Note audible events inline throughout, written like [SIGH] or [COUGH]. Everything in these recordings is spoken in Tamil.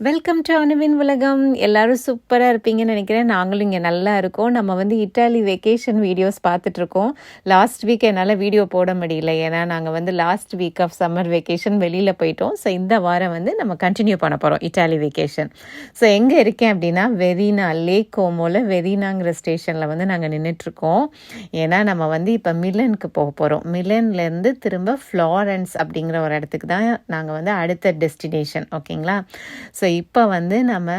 வெல்கம் டு அனுவின் உலகம் எல்லோரும் சூப்பராக இருப்பீங்கன்னு நினைக்கிறேன். நாங்களும் இங்கே நல்லா இருக்கோம். நம்ம வந்து இட்டாலி வெக்கேஷன் வீடியோஸ் பார்த்துட்ருக்கோம் லாஸ்ட் வீக் என்னால் வீடியோ போட முடியல. ஏன்னா நாங்கள் வந்து last week of summer vacation வெளியில் போயிட்டோம். ஸோ இந்த வாரம் வந்து நம்ம கண்டினியூ பண்ண போகிறோம் இட்டாலி வெக்கேஷன் ஸோ எங்கே இருக்கேன் அப்படின்னா வெரினா லேக் கோமோவில் வெரினாங்கிற ஸ்டேஷனில் வந்து நாங்கள் நின்றுட்டுருக்கோம் ஏன்னா நம்ம வந்து இப்போ மிலனுக்கு போக போகிறோம் மிலன்லேருந்து திரும்ப ஃப்ளாரன்ஸ் அப்படிங்கிற ஒரு இடத்துக்கு தான் நாங்கள் வந்து அடுத்த டெஸ்டினேஷன் ஓகேங்களா ஸோ இப்போ வந்து நம்ம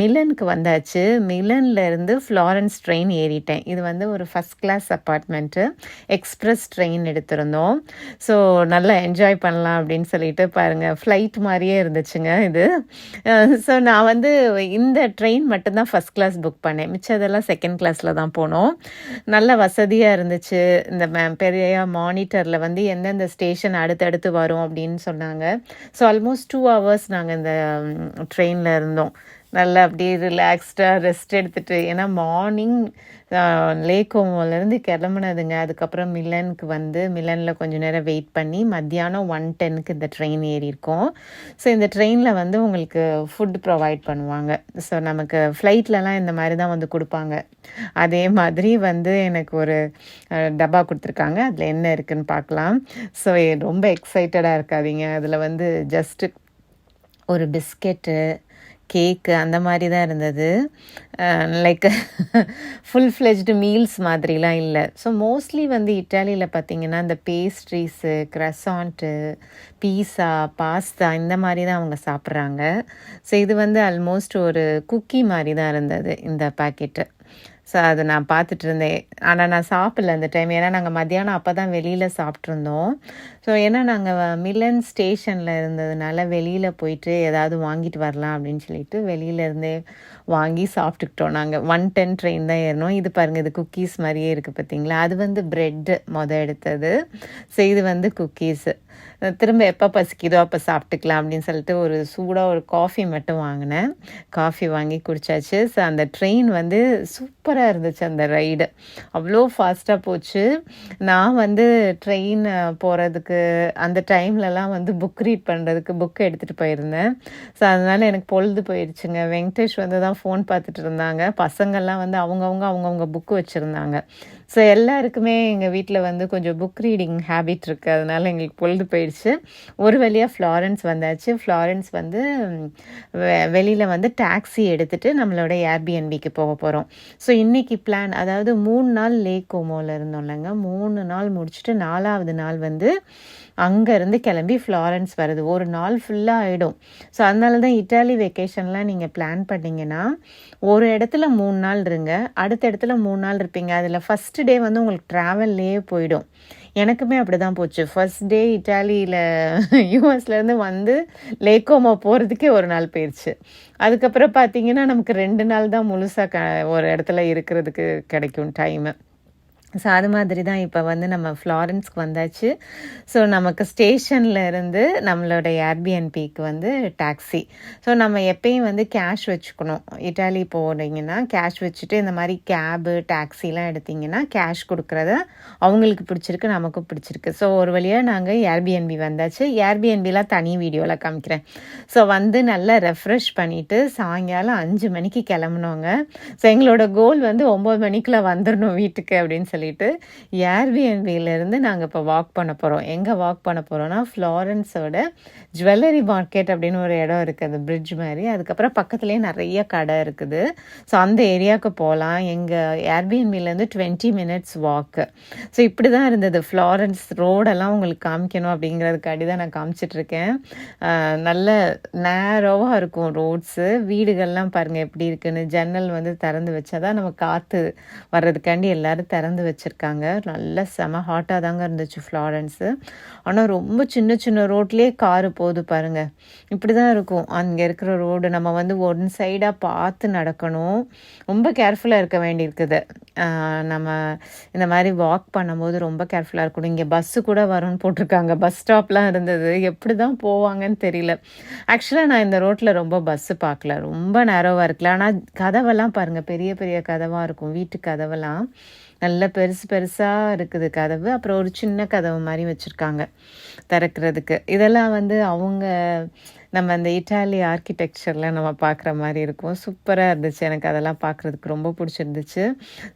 மிலனுக்கு வந்தாச்சு. மிலன்ல இருந்து ஃப்ளாரன்ஸ் ட்ரெயின் ஏறிட்டேன். இது வந்து ஒரு first class apartment express train எடுத்திருந்தோம். ஸோ நல்லா என்ஜாய் பண்ணலாம் அப்படின்னு சொல்லிட்டு பாருங்கள் ஃப்ளைட் மாதிரியே இருந்துச்சுங்க இது. ஸோ நான் வந்து இந்த ட்ரெயின் மட்டும்தான் ஃபஸ்ட் கிளாஸ் புக் பண்ணேன். மிச்சதெல்லாம் செகண்ட் கிளாஸில் தான் போனோம். நல்ல வசதியாக இருந்துச்சு. இந்த பெரிய மானிட்டரில் வந்து எந்தெந்த ஸ்டேஷன் அடுத்தடுத்து வரும் அப்படின்னு சொன்னாங்க. ஸோ ஆல்மோஸ்ட் டூ ஹவர்ஸ் நாங்கள் இந்த ட்ரெயினில் இருந்தோம். நல்லா அப்படியே ரிலாக்ஸ்டாக ரெஸ்ட் எடுத்துட்டு ஏன்னா மார்னிங் லேகோமோலேருந்து கிளம்புனதுங்க. அதுக்கப்புறம் மிலனுக்கு வந்து மிலனில் கொஞ்சம் நேரம் வெயிட் பண்ணி மத்தியானம் ஒன் டென்னுக்கு இந்த ட்ரெயின் ஏறியிருக்கோம். ஸோ இந்த ட்ரெயினில் வந்து உங்களுக்கு ஃபுட் ப்ரொவைட் பண்ணுவாங்க. ஸோ நமக்கு ஃப்ளைட்லலாம் இந்த மாதிரி தான் வந்து கொடுப்பாங்க. அதே மாதிரி வந்து எனக்கு ஒரு டப்பா கொடுத்துருக்காங்க. அதில் என்ன இருக்குன்னு பார்க்கலாம். ஸோ ரொம்ப எக்ஸைட்டடாக இருக்காதீங்க. அதில் வந்து ஜஸ்ட்டு ஒரு பிஸ்கெட்டு கேக்கு அந்த மாதிரி தான் இருந்தது. லைக் ஃபுல் ஃப்ளெஜ்டு மீல்ஸ் மாதிரிலாம் இல்லை. ஸோ மோஸ்ட்லி வந்து இட்டாலியில் பார்த்தீங்கன்னா இந்த பேஸ்ட்ரீஸு க்ரெசாண்ட்டு பீஸா பாஸ்தா இந்த மாதிரி தான் அவங்க சாப்பிட்றாங்க. ஸோ இது வந்து ஆல்மோஸ்ட் ஒரு குக்கி மாதிரி தான் இருந்தது இந்த பாக்கெட்டு ஸோ அது நான் பார்த்துட்டு இருந்தேன். ஆனால் நான் சாப்பிடல அந்த டைம் ஏன்னா நாங்கள் மத்தியானம் அப்போ தான் வெளியில் சாப்பிட்ருந்தோம் ஸோ ஏன்னா நாங்கள் மிலன் ஸ்டேஷனில் இருந்ததுனால வெளியில் போயிட்டு ஏதாவது வாங்கிட்டு வரலாம் அப்படின்னு சொல்லிட்டு வெளியிலேருந்தே வாங்கி சாப்பிட்டுக்கிட்டோம் நாங்கள் ஒன் டென் ட்ரெயின் தான் ஏறினோம். இது பாருங்கள் இது குக்கீஸ் மாதிரியே இருக்குது பார்த்தீங்களா அது வந்து ப்ரெட்டு மொதல் எடுத்தது. ஸோ இது வந்து குக்கீஸு திரும்ப எப்போ பசிக்குதோ அப்போ சாப்பிட்டுக்கலாம் அப்படின்னு சொல்லிட்டு ஒரு சூடாக ஒரு காஃபி மட்டும் வாங்கினேன். காஃபி வாங்கி குடிச்சாச்சு. ஸோ அந்த ட்ரெயின் வந்து சூப்பராக இருந்துச்சு அந்த ரைடு அவ்வளோ ஃபாஸ்ட்டாக போச்சு. நான் வந்து ட்ரெயின் போகிறதுக்கு அந்த டைம்லலாம் வந்து புக் ரீட் பண்ணுறதுக்கு புக் எடுத்துகிட்டு போயிருந்தேன். ஸோ அதனால் எனக்கு பொழுது போயிடுச்சுங்க. வெங்கடேஷ் வந்து தான் ஃபோன் பார்த்துட்டு இருந்தாங்க. பசங்கள்லாம் வந்து அவங்கவுங்க அவங்கவுங்க புக்கு வச்சுருந்தாங்க. ஸோ எல்லாருக்குமே எங்கள் வீட்டில் வந்து கொஞ்சம் புக் ரீடிங் ஹேபிட் இருக்குது அதனால் எங்களுக்கு பொழுது போயிடுச்சு. ஒரு வழியாக ஃப்ளாரன்ஸ் வந்தாச்சு. ஃப்ளாரன்ஸ் வந்து வெளியில் வந்து டாக்ஸி எடுத்துகிட்டு நம்மளோட ஏர்பிஎன்பிக்கு போக போகிறோம் ஸோ இன்றைக்கி பிளான் அதாவது மூணு நாள் லேக் கோமோவில் இருந்தோம்லங்க மூணு நாள் முடிச்சுட்டு நாலாவது நாள் வந்து அங்கேருந்து கிளம்பி ஃப்ளாரன்ஸ் வருது. ஒரு நாள் ஃபுல்லாக ஆகிடும் ஸோ அதனால தான் இட்டாலி வெக்கேஷன்லாம் நீங்கள் பிளான் பண்ணிங்கன்னா ஒரு இடத்துல மூணு நாள் இருங்க. அடுத்த இடத்துல மூணு நாள் இருப்பீங்க. அதில் ஃபஸ்ட்டு டே வந்து உங்களுக்கு ட்ராவல்லையே போயிடும். எனக்குமே அப்படி தான் போச்சு. ஃபர்ஸ்ட் டே இட்டாலியில் யூஎஸ்லேருந்து [LAUGHS] வந்து லேக்கோமா போகிறதுக்கே ஒரு நாள் போயிடுச்சு அதுக்கப்புறம் பார்த்தீங்கன்னா நமக்கு ரெண்டு நாள் தான் முழுசாக க ஒரு இடத்துல இருக்கிறதுக்கு கிடைக்கும் டைமு ஸோ அது மாதிரி தான் இப்போ வந்து நம்ம ஃப்ளாரன்ஸ்க்கு வந்தாச்சு. ஸோ நமக்கு ஸ்டேஷனில் இருந்து நம்மளோட ஏர்பிஎன்பிக்கு வந்து டாக்ஸி ஸோ நம்ம எப்பயும் வந்து கேஷ் வச்சுக்கணும். இட்டாலி போனீங்கன்னா கேஷ் வச்சுட்டு இந்த மாதிரி கேபு டாக்ஸிலாம் எடுத்திங்கன்னா கேஷ் கொடுக்குறத அவங்களுக்கு பிடிச்சிருக்கு நமக்கும் பிடிச்சிருக்கு. ஸோ ஒரு வழியாக நாங்கள் ஏர்பிஎன்பி வந்தாச்சு. ஏர்பிஎன்பிலாம் தனி வீடியோவில் காமிக்கிறேன். ஸோ வந்து நல்லா ரெஃப்ரெஷ் பண்ணிவிட்டு சாயங்காலம் அஞ்சு மணிக்கு கிளம்புனோங்க. ஸோ எங்களோட கோல் வந்து ஒம்பது மணிக்குள்ளே வந்துடணும் வீட்டுக்கு அப்படின்னு சொல்லி சொல்லிட்டு ஏர்பிஎன்பியிலேருந்து நாங்கள் இப்போ வாக் பண்ண போகிறோம் எங்கே வாக் பண்ண போகிறோம்னா ஃப்ளாரன்ஸோட ஜுவல்லரி மார்க்கெட் அப்படின்னு ஒரு இடம் இருக்குது பிரிட்ஜ் மாதிரி. அதுக்கப்புறம் பக்கத்துலேயே நிறைய கடை இருக்குது. ஸோ அந்த ஏரியாவுக்கு போகலாம் எங்கள் ஏர்பிஎன்பிலேருந்து டுவெண்ட்டி மினிட்ஸ் வாக்கு ஸோ இப்படி தான் இருந்தது ஃப்ளாரன்ஸ் ரோடெல்லாம் உங்களுக்கு காமிக்கணும் அப்படிங்கிறதுக்காடி தான் நான் காமிச்சிட்ருக்கேன் நல்ல நேரோவாக இருக்கும் ரோட்ஸு வீடுகள்லாம் பாருங்கள் எப்படி இருக்குன்னு. ஜன்னல் வந்து திறந்து வச்சாதான் நம்ம காற்று வர்றதுக்காண்டி எல்லோரும் திறந்து வச்சுருக்காங்க. நல்ல செம ஹாட்டாக தாங்க இருந்துச்சு ஃப்ளாரன்ஸு ஆனால் ரொம்ப சின்ன சின்ன ரோட்லேயே காரு போகுது பாருங்கள் இப்படி தான் இருக்கும். அங்கே இருக்கிற ரோடு நம்ம வந்து ஒன் சைடாக பார்த்து நடக்கணும். ரொம்ப கேர்ஃபுல்லாக இருக்க வேண்டியிருக்குது. நம்ம இந்த மாதிரி வாக் பண்ணும்போது ரொம்ப கேர்ஃபுல்லாக இருக்கணும். இங்கே பஸ்ஸு கூட வரும்னு போட்டிருக்காங்க. பஸ் ஸ்டாப்லாம் இருந்தது. எப்படி தான் போவாங்கன்னு தெரியல. ஆக்சுவலாக நான் இந்த ரோட்டில் ரொம்ப பஸ்ஸு பார்க்கல. ரொம்ப நேரோவாக இருக்கல. ஆனால் கதவெல்லாம் பாருங்கள் பெரிய பெரிய கதவாக இருக்கும். வீட்டு கதவெல்லாம். நல்ல பெருசு பெருசாக இருக்குது கதவு. அப்புறம் ஒரு சின்ன கதவு மாதிரி வச்சுருக்காங்க திறக்கிறதுக்கு. இதெல்லாம் வந்து அவங்க நம்ம அந்த இட்டாலி ஆர்கிடெக்சரில் நம்ம பார்க்குற மாதிரி இருக்கும். சூப்பராக இருந்துச்சு. எனக்கு அதெல்லாம் பார்க்குறதுக்கு ரொம்ப பிடிச்சிருந்துச்சு.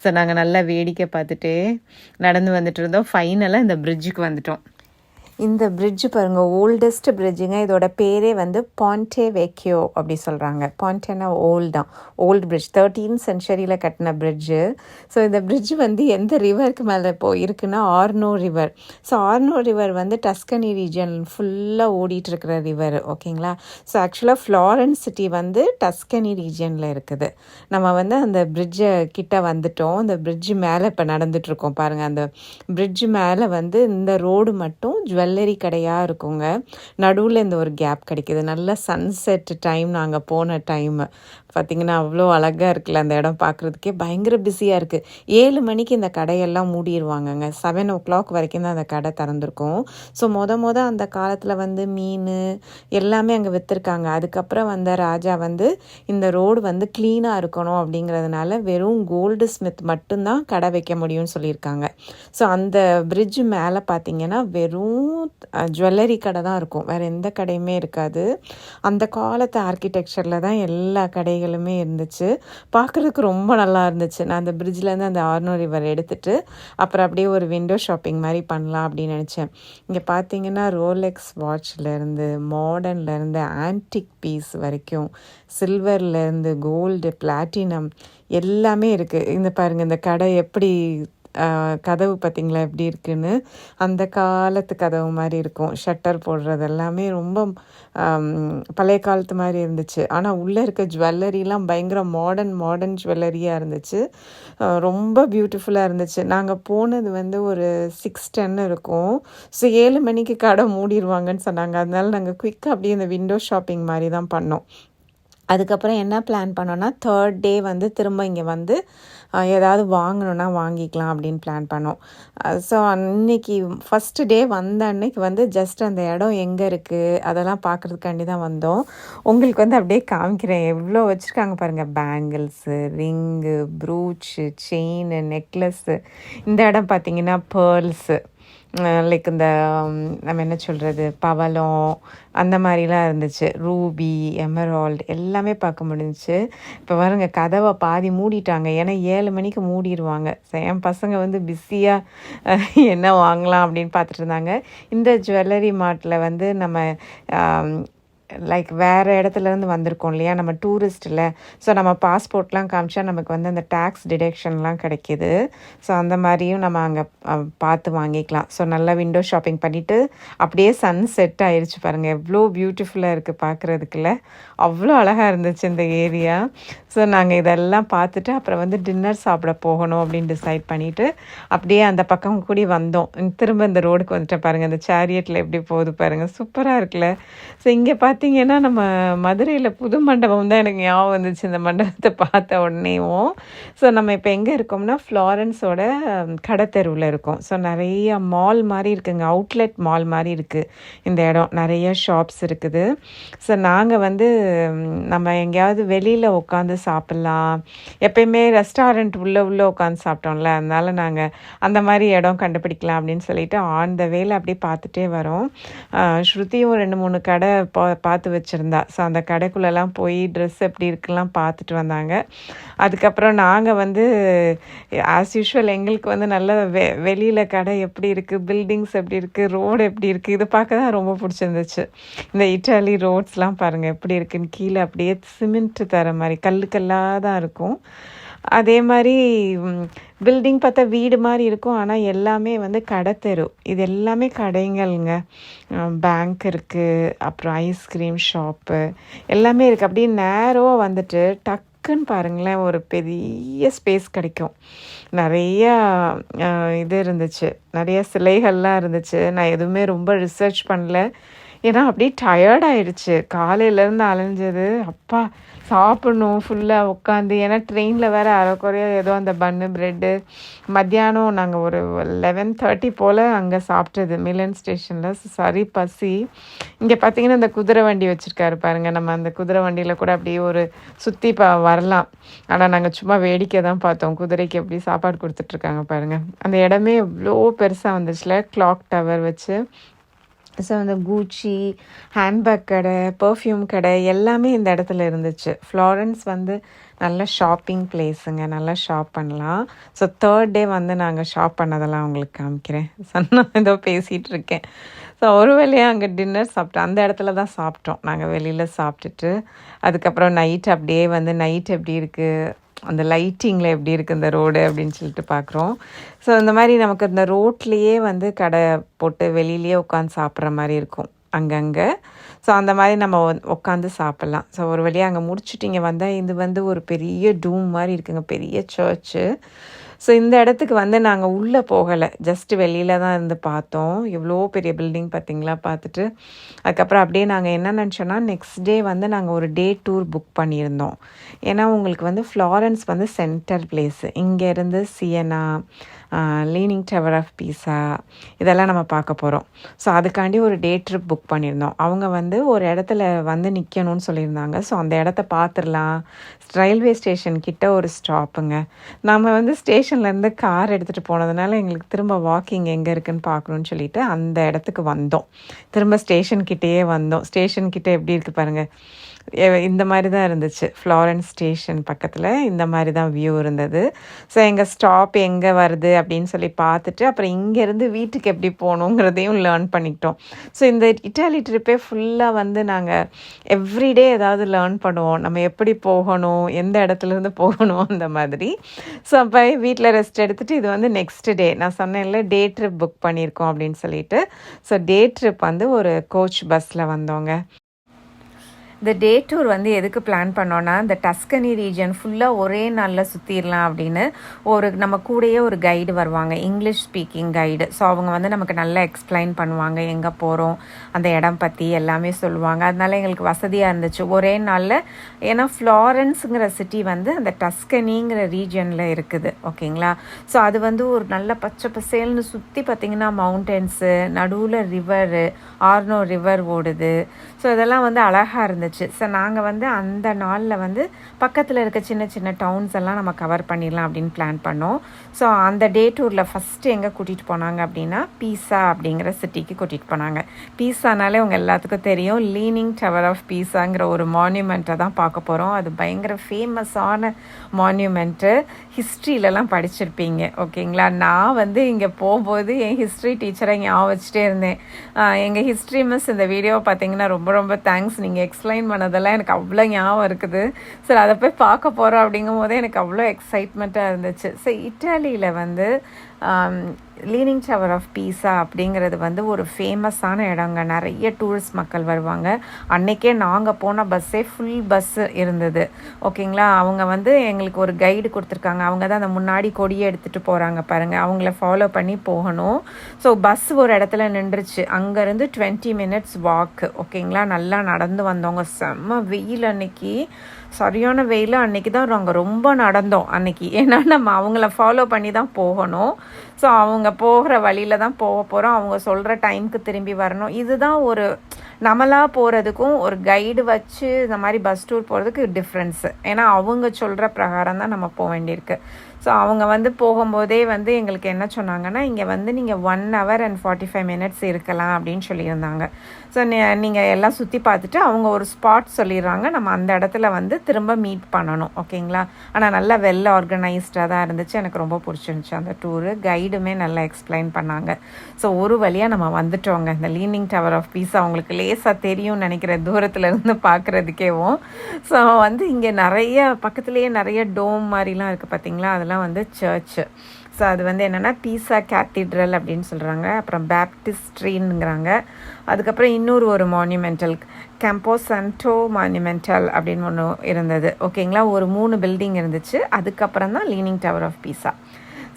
ஸோ நாங்கள் நல்லா வேடிக்கை பார்த்துட்டே நடந்து வந்துட்டு இருந்தோம். ஃபைனலாக இந்த பிரிட்ஜுக்கு வந்துட்டோம். இந்த பிரிட்ஜ் பாருங்கள் ஓல்டஸ்ட் பிரிட்ஜுங்க இதோட பேரே வந்து பாண்டே வெக்கியோ அப்படி சொல்கிறாங்க பாண்டேனா ஓல்டான் தான். ஓல்டு பிரிட்ஜ் தேர்ட்டீன் சென்ச்சுரியில் கட்டின பிரிட்ஜு ஸோ இந்த பிரிட்ஜ் வந்து எந்த ரிவருக்கு மேலே இப்போ இருக்குன்னா Arno river so Arno river வந்து டஸ்கனி ரீஜன் ஃபுல்லாக ஓடிட்டு இருக்கிற ரிவர் ஓகேங்களா ஸோ ஆக்சுவலாக ஃப்ளாரன்ஸ் சிட்டி வந்து டஸ்கனி ரீஜனில் இருக்குது. நம்ம வந்து அந்த பிரிட்ஜை கிட்ட வந்துட்டோம். அந்த பிரிட்ஜ் மேலே இப்போ நடந்துட்டுருக்கோம் பாருங்கள் அந்த பிரிட்ஜு மேலே வந்து இந்த ரோடு மட்டும் ஜுவல் ஜுவல்லரி கடையாக இருக்குங்க. நடுவில் இந்த ஒரு கேப் கிடைக்கிது. நல்ல சன்செட் டைம் நாங்கள் போன டைம் பார்த்திங்கன்னா அவ்வளோ அழகாக இருக்குல்ல அந்த இடம் பார்க்குறதுக்கே பயங்கர பிஸியாக இருக்குது ஏழு மணிக்கு இந்த கடையெல்லாம் மூடிடுவாங்கங்க செவன் ஓ கிளாக் வரைக்கும் தான் அந்த கடை திறந்துருக்கும். ஸோ மொத மொதல் அந்த காலத்தில் வந்து மீன் எல்லாமே அங்கே விற்றுருக்காங்க அதுக்கப்புறம் வந்த ராஜா வந்து இந்த ரோடு வந்து க்ளீனாக இருக்கணும் அப்படிங்கிறதுனால வெறும் கோல்டு ஸ்மித் மட்டும்தான் கடை வைக்க முடியும்னு சொல்லியிருக்காங்க. ஸோ அந்த பிரிட்ஜ் மேலே பார்த்தீங்கன்னா வெறும் ஜுவல்லரி கடை தான் இருக்கும். வேறு எந்த கடையுமே இருக்காது. அந்த காலத்து ஆர்கிடெக்சரில் தான் எல்லா கடைகளும் இருந்துச்சு. பார்க்குறதுக்கு ரொம்ப நல்லா இருந்துச்சு. நான் அந்த பிரிட்ஜ்லேருந்து அந்த ஆர்னோ ரிவர் எடுத்துகிட்டு அப்புறம் அப்படியே ஒரு விண்டோ ஷாப்பிங் மாதிரி பண்ணலாம் அப்படின்னு நினச்சேன். இங்கே பார்த்தீங்கன்னா ரோலெக்ஸ் வாட்ச்லேருந்து மாடர்ன்லேருந்து ஆன்டிக் பீஸ் வரைக்கும் சில்வர்லேருந்து கோல்டு பிளாட்டினம் எல்லாமே இருக்குது இந்த பாருங்கள் இந்த கடை எப்படி கதவு பார்த்திங்களா எப்படி இருக்குன்னு? அந்த காலத்து கதவு மாதிரி இருக்கும். ஷட்டர் போடுறது எல்லாமே ரொம்ப பழைய காலத்து மாதிரி இருந்துச்சு. ஆனால் உள்ளே இருக்க ஜுவல்லரிலாம் பயங்கர மாடர்ன் மாடர்ன் ஜுவல்லரியாக இருந்துச்சு. ரொம்ப பியூட்டிஃபுல்லாக இருந்துச்சு. நாங்கள் போனது வந்து ஒரு சிக்ஸ் டென் இருக்கும். ஸோ ஏழு மணிக்கு கடை மூடிடுவாங்கன்னு சொன்னாங்க. அதனால நாங்கள் குயிக்காக அப்படியே இந்த விண்டோ ஷாப்பிங் மாதிரி தான் பண்ணோம். அதுக்கப்புறம் என்ன பிளான் பண்ணோன்னா தேர்ட் டே வந்து திரும்ப இங்கே வந்து ஏதாவது வாங்கணுன்னா வாங்கிக்கலாம் அப்படின்னு பிளான் பண்ணோம். ஸோ அன்னைக்கு ஃபஸ்ட்டு டே வந்த அன்னைக்கு வந்து ஜஸ்ட் அந்த இடம் எங்கே இருக்குது அதெல்லாம் பார்க்குறதுக்காண்டி தான் வந்தோம். உங்களுக்கு வந்து அப்படியே காமிக்கிறேன். எவ்வளோ வச்சுருக்காங்க பாருங்கள் bangles ring brooch chain necklace இந்த இடம் பார்த்தீங்கன்னா பேர்ல்ஸு லைக் இந்த நம்ம என்ன சொல்கிறது பவளம் அந்த மாதிரிலாம் இருந்துச்சு. ரூபி எமரால்டு எல்லாமே பார்க்க முடிஞ்சிச்சு. இப்போ வருங்க கதவை பாதி மூடிட்டாங்க. ஏன்னா ஏழு மணிக்கு மூடிடுவாங்க என் பசங்க வந்து பிஸியாக என்ன வாங்கலாம் அப்படின்னு பார்த்துட்டு இருந்தாங்க. இந்த ஜுவல்லரி மார்ட்டில் வந்து நம்ம லைக் வேறு இடத்துலேருந்து வந்திருக்கோம் இல்லையா? நம்ம டூரிஸ்ட்டில் ஸோ நம்ம பாஸ்போர்ட்லாம் காமிச்சா நமக்கு வந்து அந்த டேக்ஸ் டிடெக்ஷன்லாம் கிடைக்கிது. ஸோ அந்த மாதிரியும் நம்ம அங்கே பார்த்து வாங்கிக்கலாம். ஸோ நல்லா விண்டோ ஷாப்பிங் பண்ணிவிட்டு அப்படியே சன் செட் ஆயிடுச்சு பாருங்கள் எவ்வளோ பியூட்டிஃபுல்லாக இருக்குது பார்க்குறதுக்குள்ள அவ்வளோ அழகாக இருந்துச்சு இந்த ஏரியா ஸோ நாங்கள் இதெல்லாம் பார்த்துட்டு அப்புறம் வந்து டின்னர் சாப்பிட போகணும் அப்படின்னு டிசைட் பண்ணிவிட்டு அப்படியே அந்த பக்கம் கூடி வந்தோம். திரும்ப இந்த ரோடுக்கு வந்துட்டு பாருங்கள் அந்த சேரியட்டில் எப்படி போகுது பாருங்கள் சூப்பராக இருக்குல்ல. ஸோ இங்கே பார்த்து பார்த்தீங்கன்னா நம்ம மதுரையில் புது மண்டபம் தான் எனக்கு ஞாபகம் வந்துச்சு. இந்த மண்டபத்தை பார்த்த உடனேவும். ஸோ நம்ம இப்போ எங்கே இருக்கோம்னா ஃப்ளாரன்ஸோட கடத்தெருவில் இருக்கோம். ஸோ நிறைய மால் மாதிரி இருக்குங்க. அவுட்லெட் மால் மாதிரி இருக்குது இந்த இடம். நிறைய ஷாப்ஸ் இருக்குது. ஸோ நாங்கள் வந்து நம்ம எங்கேயாவது வெளியில் உட்காந்து சாப்பிட்லாம். எப்பயுமே ரெஸ்டாரண்ட் உள்ளே உள்ளே உட்காந்து சாப்பிட்டோம்ல. அதனால நாங்கள் அந்த மாதிரி இடம் கண்டுபிடிக்கலாம் அப்படின்னு சொல்லிட்டு ஆன் த வேலை அப்படியே பார்த்துட்டே வரோம். ஸ்ருதியும் ரெண்டு மூணு கடை பா பார்த்து வச்சுருந்தா. ஸோ அந்த கடைக்குள்ளெல்லாம் போய் ட்ரெஸ் எப்படி இருக்குலாம் பார்த்துட்டு வந்தாங்க. அதுக்கப்புறம் நாங்கள் வந்து ஆஸ் யூஷுவல் எங்களுக்கு வந்து நல்ல வெ வெளியில் கடை எப்படி இருக்குது பில்டிங்ஸ் எப்படி இருக்குது ரோடு எப்படி இருக்குது இது பார்க்க தான் ரொம்ப பிடிச்சிருந்துச்சு. இந்த இட்டாலி ரோட்ஸ்லாம் பாருங்கள் எப்படி இருக்குன்னு கீழே அப்படியே சிமெண்ட் தர மாதிரி கல் கல்லாக தான் இருக்கும். அதே மாதிரி பில்டிங் பார்த்தா வீடு மாதிரி இருக்கும். ஆனால் எல்லாமே வந்து கடை தெரு. இது எல்லாமே கடைங்கள்ங்க. பேங்க் இருக்குது அப்புறம் ஐஸ்கிரீம் ஷாப்பு எல்லாமே இருக்குது அப்படியே நேரோவாக வந்துட்டு டக்குன்னு பாருங்களேன் ஒரு பெரிய ஸ்பேஸ் கிடைக்கும். நிறையா இது இருந்துச்சு. நிறைய சிலைகள்லாம் இருந்துச்சு. நான் எதுவுமே ரொம்ப ரிசர்ச் பண்ணல. ஏன்னா அப்படியே டயர்ட் ஆயிடுச்சு. காலையிலேருந்து அலைஞ்சது. அப்பா சாப்பிடணும் ஃபுல்லாக உட்காந்து ஏன்னா ட்ரெயினில் வேறு அரைக்குறையோ ஏதோ அந்த பன்னு ப்ரெட்டு மத்தியானம் நாங்கள் ஒரு லெவன் தேர்ட்டி போல் அங்கே சாப்பிட்டது. மிலன் ஸ்டேஷனில் சரி பசி. இங்கே பார்த்தீங்கன்னா இந்த குதிரை வண்டி வச்சுருக்காரு பாருங்கள் நம்ம அந்த குதிரை வண்டியில் கூட அப்படியே ஒரு சுற்றி பா வரலாம். ஆனால் நாங்கள் சும்மா வேடிக்கை தான் பார்த்தோம். குதிரைக்கு எப்படி சாப்பாடு கொடுத்துட்ருக்காங்க பாருங்கள் அந்த இடமே எவ்வளோ பெருசாக வந்துச்சுல. கிளாக் டவர் வச்சு ஸோ அந்த கூச்சி ஹேண்ட்பேக் கடை பர்ஃப்யூம் கடை எல்லாமே இந்த இடத்துல இருந்துச்சு. ஃப்ளாரன்ஸ் வந்து நல்ல ஷாப்பிங் பிளேஸுங்க நல்லா ஷாப் பண்ணலாம். ஸோ தேர்ட் டே வந்து நாங்கள் ஷாப் பண்ணதெல்லாம் உங்களுக்கு காமிக்கிறேன். சொன்னால் ஏதோ பேசிகிட்டு இருக்கேன். ஸோ ஒரு வேலையாக அங்கே டின்னர் சாப்பிட்டோம் அந்த இடத்துல தான் சாப்பிட்டோம். நாங்கள் வெளியில் சாப்பிட்டுட்டு அதுக்கப்புறம் நைட் அப்படியே வந்து நைட் எப்படி இருக்குது அந்த லைட்டிங்கில் எப்படி இருக்குது இந்த ரோடு அப்படின்னு சொல்லிட்டு பார்க்குறோம் ஸோ இந்த மாதிரி நமக்கு இந்த ரோட்லேயே வந்து கடை போட்டு வெளியிலேயே உட்காந்து சாப்பிட்ற மாதிரி இருக்கும் அங்கங்கே. ஸோ அந்த மாதிரி நம்ம உட்காந்து சாப்பிட்லாம். ஸோ ஒரு வழியாக அங்கே முடிச்சுட்டு இங்கே வந்தால் இது வந்து ஒரு பெரிய டூம் மாதிரி இருக்குங்க. பெரிய சர்ச்சு ஸோ இந்த இடத்துக்கு வந்து நாங்கள் உள்ளே போகலை. ஜஸ்ட்டு வெளியில் தான் இருந்து பார்த்தோம். எவ்வளோ பெரிய பில்டிங் பார்த்தீங்களா? பார்த்துட்டு அதுக்கப்புறம் அப்படியே நாங்கள் என்ன நினச்சோன்னா நெக்ஸ்ட் டே வந்து நாங்கள் ஒரு டே டூர் புக் பண்ணியிருந்தோம். ஏன்னா உங்களுக்கு வந்து ஃப்ளாரன்ஸ் வந்து சென்டர் பிளேஸு இங்கேருந்து Siena leaning tower of Pisa இதெல்லாம் நம்ம பார்க்க போகிறோம் ஸோ அதுக்காண்டி ஒரு டே ட்ரிப் புக் பண்ணியிருந்தோம். அவங்க வந்து ஒரு இடத்துல வந்து நிற்கணும்னு சொல்லியிருந்தாங்க. ஸோ அந்த இடத்த பார்த்துடலாம் ரயில்வே ஸ்டேஷன் கிட்ட ஒரு ஸ்டாப்புங்க நம்ம வந்து ஸ்டேஷன்லேருந்து கார் எடுத்துகிட்டு போனதுனால எங்களுக்கு திரும்ப வாக்கிங் எங்கே இருக்குன்னு பார்க்கணுன்னு சொல்லிட்டு அந்த இடத்துக்கு வந்தோம். திரும்ப ஸ்டேஷன் கிட்டேயே வந்தோம். ஸ்டேஷன் கிட்டே எப்படி இருக்குது பாருங்கள் இந்த மாதிரி தான் இருந்துச்சு. ஃப்ளாரன்ஸ் ஸ்டேஷன் பக்கத்தில் இந்த மாதிரி தான் வியூ இருந்தது. ஸோ எங்கள் ஸ்டாப் எங்கே வருது அப்படின்னு சொல்லி பார்த்துட்டு அப்புறம் இங்கேருந்து வீட்டுக்கு எப்படி போகணுங்கிறதையும் லேர்ன் பண்ணிக்கிட்டோம். ஸோ இந்த இட்டாலி ட்ரிப்பே ஃபுல்லாக வந்து நாங்கள் எவ்ரிடே ஏதாவது லேர்ன் பண்ணுவோம். நம்ம எப்படி போகணும் எந்த இடத்துலேருந்து போகணும் அந்த மாதிரி. ஸோ அப்போ வீட்டில் ரெஸ்ட் எடுத்துகிட்டு இது வந்து நெக்ஸ்ட் டே நான் சொன்னேன்ல டே ட்ரிப் புக் பண்ணியிருக்கோம் அப்படின்னு சொல்லிட்டு. ஸோ டே ட்ரிப் வந்து ஒரு கோச் பஸ்ஸில் வந்தோங்க. இந்த டே டூர் வந்து எதுக்கு பிளான் பண்ணோன்னா இந்த டஸ்கனி ரீஜன் ஃபுல்லாக ஒரே நாளில் சுற்றிடலாம் அப்படின்னு ஒரு நம்ம கூடயே ஒரு கைடு வருவாங்க. இங்கிலீஷ் ஸ்பீக்கிங் கைடு ஸோ அவங்க வந்து நமக்கு நல்லா எக்ஸ்பிளைன் பண்ணுவாங்க. எங்கே போகிறோம் அந்த இடம் பற்றி எல்லாமே சொல்லுவாங்க. அதனால எங்களுக்கு வசதியாக இருந்துச்சு. ஒரே நாளில் ஏன்னா ஃப்ளாரன்ஸுங்கிற சிட்டி வந்து அந்த டஸ்கனிங்கிற ரீஜனில் இருக்குது. ஓகேங்களா ஸோ அது வந்து ஒரு நல்ல பச்சை பசேல்னு சுற்றி பார்த்திங்கன்னா மவுண்டன்ஸு நடுவில் ரிவரு ஆர்னோ ரிவர் ஓடுது. ஸோ இதெல்லாம் வந்து அழகாக இருந்துச்சு. ஸோ நாங்கள் வந்து அந்த நாளில் வந்து பக்கத்தில் இருக்க சின்ன சின்ன டவுன்ஸ் எல்லாம் நம்ம கவர் பண்ணிடலாம் அப்படின்னு பிளான் பண்ணோம். ஸோ அந்த டே டூரில் ஃபஸ்ட்டு எங்கே கூட்டிகிட்டு போனாங்க அப்படின்னா பீஸா அப்படிங்கிற சிட்டிக்கு கூட்டிகிட்டு போனாங்க. பீஸானாலே உங்கள் எல்லாத்துக்கும் தெரியும். லீனிங் டவர் ஆஃப் பீஸாங்கிற ஒரு மான்யூமெண்ட்டை தான் பார்க்க போகிறோம் அது பயங்கர ஃபேமஸான மான்யூமெண்ட்டு ஹிஸ்ட்ரியிலலாம் படிச்சிருப்பீங்க. ஓகேங்களா? நான் வந்து இங்கே போகும்போது என் ஹிஸ்ட்ரி டீச்சரை ஞாபகம் வச்சுட்டே இருந்தேன். எங்கள் ஹிஸ்ட்ரி மிஸ் இந்த வீடியோ பார்த்தீங்கன்னா ரொம்ப ரொம்ப தேங்க்ஸ் நீங்கள் எக்ஸ்பிளைன் பண்ணதெல்லாம் எனக்கு அவ்வளோ ஞாபகம் இருக்குது. சரி அதை போய் பார்க்க போகிறோம் அப்படிங்கும் போதே எனக்கு அவ்வளோ எக்ஸைட்மெண்ட்டாக இருந்துச்சு. ஸோ இட்டாலியில் வந்து லீனிங் டவர் ஆஃப் பீஸா அப்படிங்கிறது வந்து ஒரு ஃபேமஸான இடங்க. நிறைய டூரிஸ்ட் மக்கள் வருவாங்க. அன்றைக்கே நாங்கள் போன பஸ்ஸே ஃபுல் பஸ்ஸு இருந்தது. ஓகேங்களா அவங்க வந்து எங்களுக்கு ஒரு கைடு கொடுத்துருக்காங்க. அவங்க தான் அந்த முன்னாடி கொடியை எடுத்துகிட்டு போகிறாங்க பாருங்கள் அவங்கள ஃபாலோ பண்ணி போகணும். ஸோ பஸ் ஒரு இடத்துல நின்றுச்சு. அங்கேருந்து டுவெண்ட்டி மினிட்ஸ் வாக்கு ஓகேங்களா நல்லா நடந்து வந்தவங்க. செம்ம வெயில் அன்னைக்கு. சரியான வெயில் அன்னைக்கு தான் நாங்கள் ரொம்ப நடந்தோம். அன்னைக்கு ஏன்னா நம்ம அவங்கள ஃபாலோ பண்ணி தான் போகணும். ஸோ அவங்க போகிற வழியில் தான் போக போகிறோம் அவங்க சொல்கிற டைமுக்கு திரும்பி வரணும். இதுதான் ஒரு நம்மளாக போகிறதுக்கும் ஒரு கைடு வச்சு இந்த மாதிரி பஸ் டூர் போகிறதுக்கு டிஃப்ரென்ஸு ஏன்னா அவங்க சொல்கிற பிரகாரம் தான் நம்ம போக வேண்டியிருக்கு. ஸோ அவங்க வந்து போகும்போதே வந்து எங்களுக்கு என்ன சொன்னாங்கன்னா இங்கே வந்து நீங்கள் one hour and forty five minutes இருக்கலாம் அப்படின்னு சொல்லியிருந்தாங்க. ஸோ நீங்கள் எல்லாம் சுற்றி பார்த்துட்டு அவங்க ஒரு ஸ்பாட் சொல்லிடுறாங்க. நம்ம அந்த இடத்துல வந்து திரும்ப மீட் பண்ணணும் ஓகேங்களா? ஆனால் நல்லா வெல் ஆர்கனைஸ்டாக தான் இருந்துச்சு. எனக்கு ரொம்ப பிடிச்சிருந்துச்சு. அந்த டூரு கைடுமே நல்லா எக்ஸ்பிளைன் பண்ணாங்க. ஸோ ஒரு வழியாக நம்ம வந்துட்டோங்க. இந்த லீனிங் டவர் ஆஃப் பீஸ் அவங்களுக்கு லேசாக தெரியும்னு நினைக்கிற தூரத்தில் இருந்து பார்க்குறதுக்கேவும். ஸோ வந்து இங்கே நிறைய பக்கத்துலேயே நிறைய டோம் மாதிரிலாம் இருக்குது பார்த்தீங்களா அதெல்லாம் வந்து சர்ச்சு ஸோ அது வந்து என்னென்னா பீஸா கேத்தீட்ரல் அப்படின்னு சொல்கிறாங்க அப்புறம் பேப்டிஸ்ட்ரீனுங்கிறாங்க அதுக்கப்புறம் இன்னொரு ஒரு மான்யூமெண்டல் கெம்போ சன்டோ மான்யூமெண்டல் அப்படின்னு ஒன்று இருந்தது. ஓகேங்களா ஒரு மூணு பில்டிங் இருந்துச்சு. அதுக்கப்புறம் தான் leaning tower of Pisa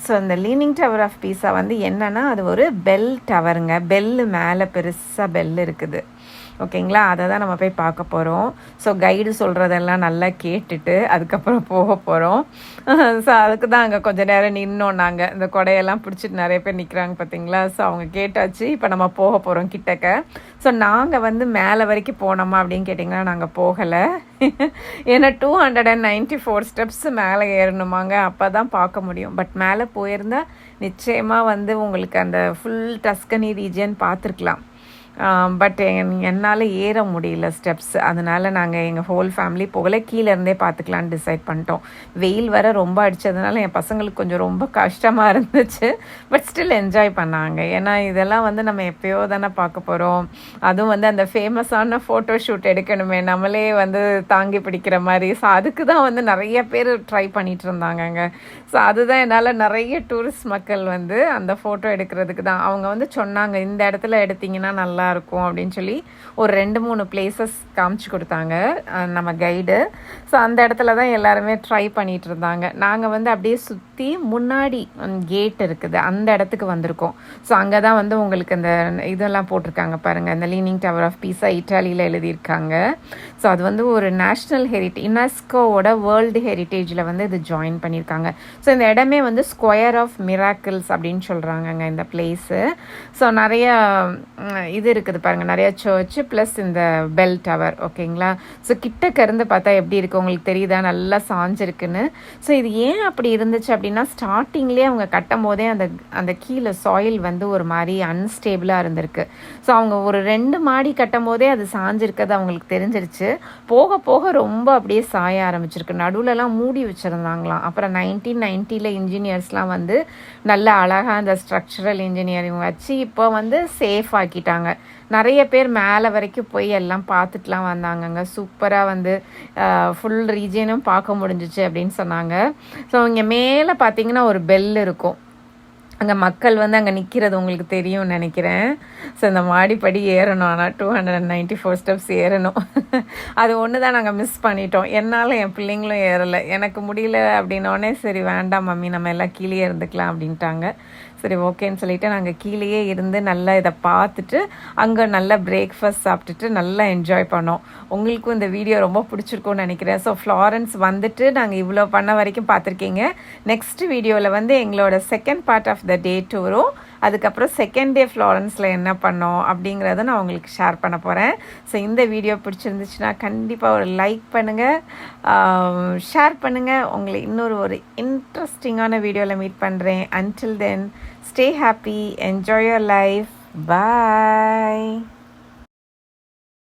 so இந்த லீனிங் டவர் ஆஃப் பீஸா வந்து என்னென்னா அது ஒரு பெல் டவருங்க பெல்லு மேலே பெருசாக பெல் இருக்குது. ஓகேங்களா? அதை தான் நம்ம போய் பார்க்க போகிறோம் ஸோ கைடு சொல்கிறதெல்லாம் நல்லா கேட்டுட்டு அதுக்கப்புறம் போக போகிறோம் ஸோ [LAUGHS] அதுக்கு தான் அங்கே கொஞ்சம் நேரம் நின்னோம் நாங்கள் இந்த கொடையெல்லாம் பிடிச்சிட்டு நிறைய பேர் நிற்கிறாங்க பார்த்தீங்களா ஸோ அவங்க கேட்டாச்சு இப்போ நம்ம போக போகிறோம் கிட்டக்க. ஸோ நாங்கள் வந்து மேலே வரைக்கும் போனோமா அப்படின்னு கேட்டிங்கன்னா நாங்கள் போகலை. [LAUGHS] ஏன்னா two hundred and ninety four steps மேலே ஏறணுமாங்க. அப்போ தான் பார்க்க முடியும். பட் மேலே போயிருந்தால் நிச்சயமாக வந்து உங்களுக்கு அந்த ஃபுல் டஸ்கனி ரீஜன் பார்த்துருக்கலாம். பட் என்னால் ஏற முடியல ஸ்டெப்ஸ் அதனால் நாங்கள் எங்கள் ஹோல் ஃபேமிலி போகல கீழே இருந்தே பார்த்துக்கலான்னு டிசைட் பண்ணிட்டோம். வெயில் வர ரொம்ப அடித்ததுனால என் பசங்களுக்கு கொஞ்சம் ரொம்ப கஷ்டமாக இருந்துச்சு. பட் ஸ்டில் என்ஜாய் பண்ணாங்க. ஏன்னா இதெல்லாம் வந்து நம்ம எப்போயோ தானே பார்க்க போகிறோம் அதுவும் வந்து அந்த ஃபேமஸான ஃபோட்டோ ஷூட் எடுக்கணுமே. நம்மளே வந்து தாங்கி பிடிக்கிற மாதிரி. ஸோ அதுக்கு தான் வந்து நிறைய பேர் ட்ரை பண்ணிகிட்டு இருந்தாங்கங்க. ஸோ அதுதான் என்னால் நிறைய டூரிஸ்ட் மக்கள் வந்து அந்த ஃபோட்டோ எடுக்கிறதுக்கு தான். அவங்க வந்து சொன்னாங்க இந்த இடத்துல எடுத்திங்கன்னா நல்லா இருக்கும் அப்படின்னு சொல்லி ஒரு ரெண்டு மூணு பிளேசஸ் காமிச்சு கொடுத்தாங்க. நம்ம கைடு ஸோ அந்த இடத்துல தான் எல்லாருமே ட்ரை பண்ணிகிட்டு இருந்தாங்க. நாங்கள் வந்து அப்படியே சுற்றி முன்னாடி கேட் இருக்குது. அந்த இடத்துக்கு வந்திருக்கோம். ஸோ அங்கே தான் வந்து உங்களுக்கு இந்த இதெல்லாம் போட்டிருக்காங்க பாருங்கள் இந்த லீனிங் டவர் ஆஃப் பீஸா இட்டாலியில் எழுதியிருக்காங்க. ஸோ அது வந்து ஒரு நேஷ்னல் ஹெரிட்டேஜ் யுனெஸ்கோவோட வேர்ல்டு ஹெரிட்டேஜில் வந்து இது ஜாயின் பண்ணியிருக்காங்க. ஸோ இந்த இடமே வந்து ஸ்கொயர் ஆஃப் மிராக்கிள்ஸ் அப்படின்னு சொல்கிறாங்கங்க இந்த பிளேஸு ஸோ நிறைய இது இருக்குது பாருங்கள் நிறைய சர்ச் ப்ளஸ் இந்த பெல் டவர் ஓகேங்களா ஸோ கிட்டக்க இருந்து பார்த்தா எப்படி இருக்குது உங்களுக்கு தெரியுதா? நல்லா சாஞ்சிருக்குன்னு. ஸோ இது ஏன் அப்படி இருந்துச்சு அப்படின்னா ஸ்டார்டிங்லேயே அவங்க கட்டும் போதே அந்த அந்த கீழே சாயில் வந்து ஒரு மாதிரி அன்ஸ்டேபிளாக இருந்திருக்கு. ஸோ அவங்க ஒரு ரெண்டு மாடி கட்டும் போதே அது சாஞ்சிருக்கிறது அவங்களுக்கு தெரிஞ்சிருச்சு. போக போக ரொம்ப அப்படியே சாய ஆரம்பிச்சிருக்கு. நடுவுலலாம் மூடி வச்சுருந்தாங்களாம். அப்புறம் நைன்டீன் நைன்ட்டியில் இன்ஜினியர்ஸ்லாம் வந்து நல்ல அழகாக அந்த ஸ்ட்ரக்சரல் இன்ஜினியரிங் வச்சு இப்போ வந்து சேஃப் ஆக்கிட்டாங்க. நிறைய பேர் மேலே வரைக்கும் போய் எல்லாம் பார்த்துட்டுலாம் வந்தாங்கங்க. சூப்பராக வந்து ஃபுல் ரீஜனும் பார்க்க முடிஞ்சிச்சு அப்படின்னு சொன்னாங்க. ஸோ இங்கே மேலே பார்த்தீங்கன்னா ஒரு பெல் இருக்கும். அங்கே மக்கள் வந்து அங்கே நிற்கிறது உங்களுக்கு தெரியும்னு நினைக்கிறேன். ஸோ இந்த மாடிப்படி ஏறணும். ஆனால் two hundred and ninety four steps ஏறணும். [LAUGHS] அது ஒன்று தான் நாங்கள் மிஸ் பண்ணிட்டோம். என்னால் என் பிள்ளைங்களும் ஏறலை. எனக்கு முடியல அப்படின்னோடனே சரி வேண்டாம் மம்மி. நம்ம எல்லாம் கீழே இருந்துக்கலாம் அப்படின்ட்டாங்க. சரி ஓகேன்னு சொல்லிட்டு நாங்கள் கீழேயே இருந்து நல்லா இதை பார்த்துட்டு அங்கே நல்லா பிரேக்ஃபாஸ்ட் சாப்பிட்டுட்டு நல்லா என்ஜாய் பண்ணோம். உங்களுக்கும் இந்த வீடியோ ரொம்ப பிடிச்சிருக்கும்னு நினைக்கிறேன். ஸோ ஃப்ளாரன்ஸ் வந்துட்டு நாங்கள் இவ்வளோ பண்ண வரைக்கும் பார்த்துருக்கீங்க. நெக்ஸ்ட் வீடியோவில் வந்து எங்களோட second part of the day டூரும் அதுக்கப்புறம் செகண்ட் டே ஃப்ளாரன்ஸில் என்ன பண்ணோம் அப்படிங்கிறத நான் உங்களுக்கு ஷேர் பண்ண போகிறேன் ஸோ இந்த வீடியோ பிடிச்சிருந்துச்சுன்னா கண்டிப்பாக ஒரு லைக் பண்ணுங்கள் ஷேர் பண்ணுங்கள் உங்களை இன்னொரு ஒரு இன்ட்ரெஸ்டிங்கான வீடியோவில் மீட் பண்ணுறேன் until then Stay happy, enjoy your life. Bye.